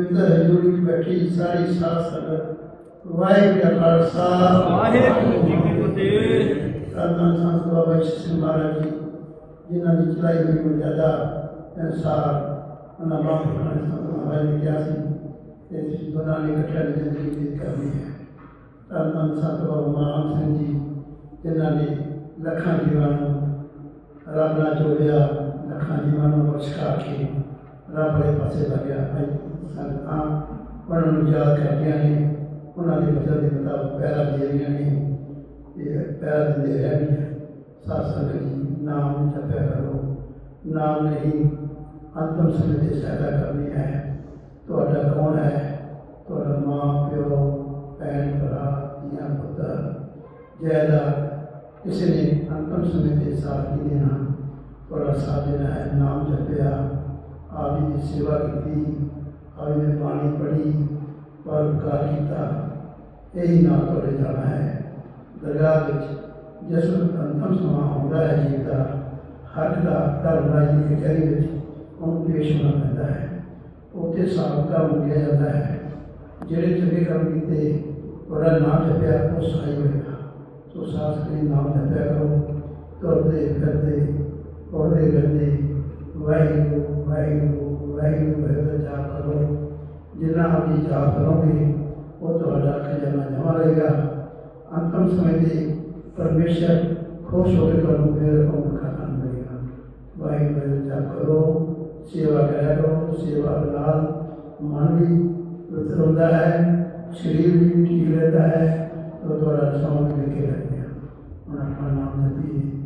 ਹਜ਼ੂਰੀ ਵਿੱਚ ਬੈਠੀ ਸਾਰੀ ਸਾਧ ਸੰਗਤ। ਵਾਹਿਗੁਰੂ ਜੀ ਖਾਲਸਾ। ਵਾਹਿਗੁਰੂ ਜੀ ਕੀ ਫਤਿਹ। ਸਾਧਾਂ ਸੰਤ ਬਾਬਾ ਸਿੰਘ ਮਹਾਰਾਜ ਜੀ ਜਿਨ੍ਹਾਂ ਦੀ ਚਲਾਈ ਹੋਈ ਮਰਜ਼ਾਦਾ ਅਨਸਾਰ ਉਹਨਾਂ ਨੇ ਸੰਤ ਮਹਾਰਾਜ ਨੇ ਕਿਹਾ ਸੀ ਕਿ ਦੋਨਾਂ ਨੇ ਇਕੱਠਿਆਂ ਦੀ ਜ਼ਿੰਦਗੀ ਬਤੀਤ ਕਰਨੀ ਹੈ। ਸਾਧਾਂ ਸੰਤ ਬਾਬਾ ਮਾਨ ਸਿੰਘ ਜੀ ਜਿਨ੍ਹਾਂ ਨੇ ਲੱਖਾਂ ਜੀਵਾਂ ਨੂੰ ਰੱਬ ਨਾਲ ਜੋੜਿਆ ਲੱਖਾਂ ਜੀਵਾਂ ਨੂੰ ਬਖਸ਼ਾ ਕੇ ਰੱਬ ਦੇ ਪਾਸੇ ਲੱਗਿਆ ਭਾਈ ਸੰਗਤਾਂ ਉਹਨਾਂ ਨੂੰ ਯਾਦ ਕਰਦੀਆਂ ਨੇ ਉਹਨਾਂ ਦੇ ਬਚਨ ਦੇ ਮੁਤਾਬਕ ਪਹਿਰਾ ਦੇ ਰਹੀਆਂ ਨੇ ਇਹ ਪਹਿਰਾ ਦਿੰਦੇ ਰਹਿਣਗੇ ਸਾਧ ਸੰਗਤ ਜੀ, ਨਾਮ ਜਪਿਆ ਕਰੋ। ਨਾਮ ਨਹੀਂ, ਅੰਤਮ ਸਮੇਂ 'ਤੇ ਸਹਾਇਤਾ ਕਰਨੀ ਹੈ। ਤੁਹਾਡਾ ਕੌਣ ਹੈ? ਤੁਹਾਡਾ ਮਾਂ, ਪਿਓ, ਭੈਣ, ਭਰਾ, ਧੀਆਂ, ਪੁੱਤਰ ਜਾਇਦਾਦ ਕਿਸੇ ਨੇ ਅੰਤਮ ਸਮੇਂ ਤੇ ਸਾਥ ਨਹੀਂ ਦੇਣਾ। ਤੁਹਾਡਾ ਸਾਥ ਦੇਣਾ ਹੈ, ਨਾਮ ਜਪਿਆ। ਆਪ ਜੀ ਦੀ ਸੇਵਾ ਕੀਤੀ ਆਪ ਜੀ ਨੇ ਬਾਣੀ ਪੜ੍ਹੀ ਪਰਉਪਕਾਰ ਕੀਤਾ ਇਹੀ ਨਾਲ ਤੁਹਾਡੇ ਜਾਣਾ ਹੈ ਦਰਗਾਹ ਵਿੱਚ ਜਿਸ ਵਕਤ ਅੰਤਮ ਸਮਾਂ ਆਉਂਦਾ ਹੈ ਜੀਵ ਦਾ ਹੱਕ ਦਾ ਧਰਮਰਾਜ ਦੀ ਕਚਹਿਰੀ ਵਿੱਚ ਉਹਨੂੰ ਪੇਸ਼ ਹੋਣਾ ਪੈਂਦਾ ਹੈ ਉੱਥੇ ਸਾਬਕਾ ਮੰਗਿਆ ਜਾਂਦਾ ਹੈ ਜਿਹੜੇ ਚੰਗੇ ਕੰਮ ਕੀਤੇ ਤੁਹਾਡਾ ਨਾਮ ਜਪਿਆ ਉਹ ਸਹਾਈ ਹੋਏਗਾ ਸੋ ਸਾਸ ਕੇ ਨਾਮ ਜਪਿਆ ਕਰੋ ਤੁਰਦੇ ਫਿਰਦੇ ਪੜਦੇ ਫਿਰਦੇ ਵਾਹਿਗੁਰੂ ਵਾਹਿਗੁਰੂ ਵਾਹਿਗੁਰੂ ਵਾਹਿਗੁਰੂ ਜਾਪ ਕਰੋ ਜਿੰਨਾ ਆਪ ਜੀ ਜਾਪ ਕਰੋਗੇ ਉਹ ਤੁਹਾਡਾ ਖਜ਼ਾਨਾ ਜਮਾ ਰਹੇਗਾ। ਅੰਤਮ ਸਮੇਂ ਤੇ ਪਰਮੇਸ਼ਰ ਖੁਸ਼ ਹੋ ਕੇ ਤੁਹਾਨੂੰ ਫਿਰ ਉਹ ਖਾਣਾ ਮਿਲੇਗਾ। ਵਾਹਿਗੁਰੂ ਵਾਹਿਗੁਰੂ ਜਾਪ ਕਰੋ ਸੇਵਾ ਕਰਿਆ ਕਰੋ, ਸੇਵਾ ਨਾਲ ਮਨ ਵੀ ਪਵਿੱਤਰ ਹੁੰਦਾ ਹੈ, ਸਰੀਰ ਵੀ ਠੀਕ ਰਹਿੰਦਾ ਹੈ ਤਾਂ ਤੁਹਾਡਾ ਸੌਂਗ ਵੀ ਕੇ ਰਹਿੰਦੇ ਹੁਣ ਆਪਣਾ ਨਾਮ ਜਪੀਏ।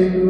Hallelujah.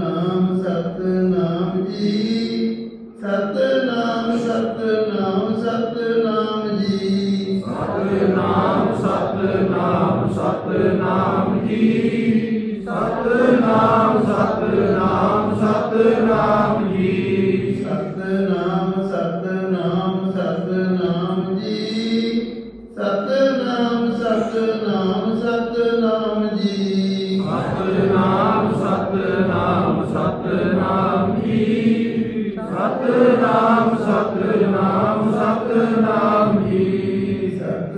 ਸਤਨਾਮ ਸਤਨਾਮ ਜੀ ਸਤਨਾਮ ਸਤਨਾਮ ਸਤਨਾਮ ਜੀ। ਸਤਨਾਮ ਸਤਨਾਮ ਸਤਨਾਮ ਜੀ। ਸਤਨਾਮ ਸਤਨਾਮ ਸਤਨਾਮ ਜੀ। ਸਤਨਾਮ ਸਤਨਾਮ ਸਤਨਾਮ ਜੀ। ਸਤਨਾਮ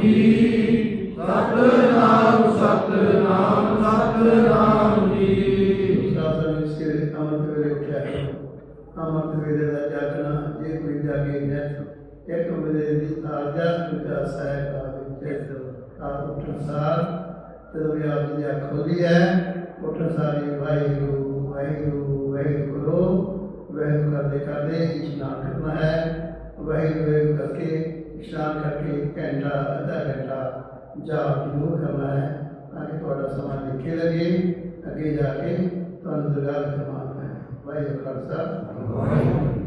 ਜੀ ਸਤਨਾਮ ਸਤਨਾਮ ਸਤਨਾਮ ਜੀ। ਦੂਸਰਾ ਸਭ ਸਵੇਰੇ ਅੰਮ੍ਰਿਤ ਵੇਲੇ ਉੱਠਿਆ ਕਰੋ। ਵੇਲੇ ਦਾ ਜਾਗਣਾ, ਜੇ ਕੋਈ ਜਾਗੇ ਨਿਤ ਇੱਕ ਵੇਲੇ ਦੀ ਆਰਜਾ ਸੁਚਾ ਸਾਹਿਬ ਦਾ ਵਿਚੇਤ ਆ ਉੱਠਣ ਸਾਰ, ਜਦੋਂ ਵੀ ਆਪ ਜੀ ਅੱਖ ਖੁੱਲ੍ਹੀ ਹੈ, ਉੱਠਣ ਸਾਰੀ ਵਾਹਿਗੁਰੂ ਵਾਹਿਗੁਰੂ ਵਾਹਿਗੁਰੂ। ਕਰੋ ਵਾਹਿਗੁਰੂ ਕਰਦੇ ਕਰਦੇ ਇਸ਼ਨਾਨ ਕਰਨਾ ਹੈ ਵਾਹਿਗੁਰੂ ਕਰਕੇ ਇਸ਼ਨਾਨ ਕਰਕੇ ਘੰਟਾ, ਅੱਧਾ ਘੰਟਾ ਜਾਪ ਜ਼ਰੂਰ ਕਰਨਾ ਹੈ ਤਾਂ ਕਿ ਤੁਹਾਡਾ ਸਮਾਂ ਲਿਖੇ ਲੱਗੇ, ਅੱਗੇ ਜਾ ਕੇ ਤੁਹਾਨੂੰ ਦਰਗਾਹ ਵਿੱਚ ਮਾਨ ਹੈ ਵਾਹਿਗੁਰੂ ਖਾਲਸਾ। ਵਾਹਿਗੁਰੂ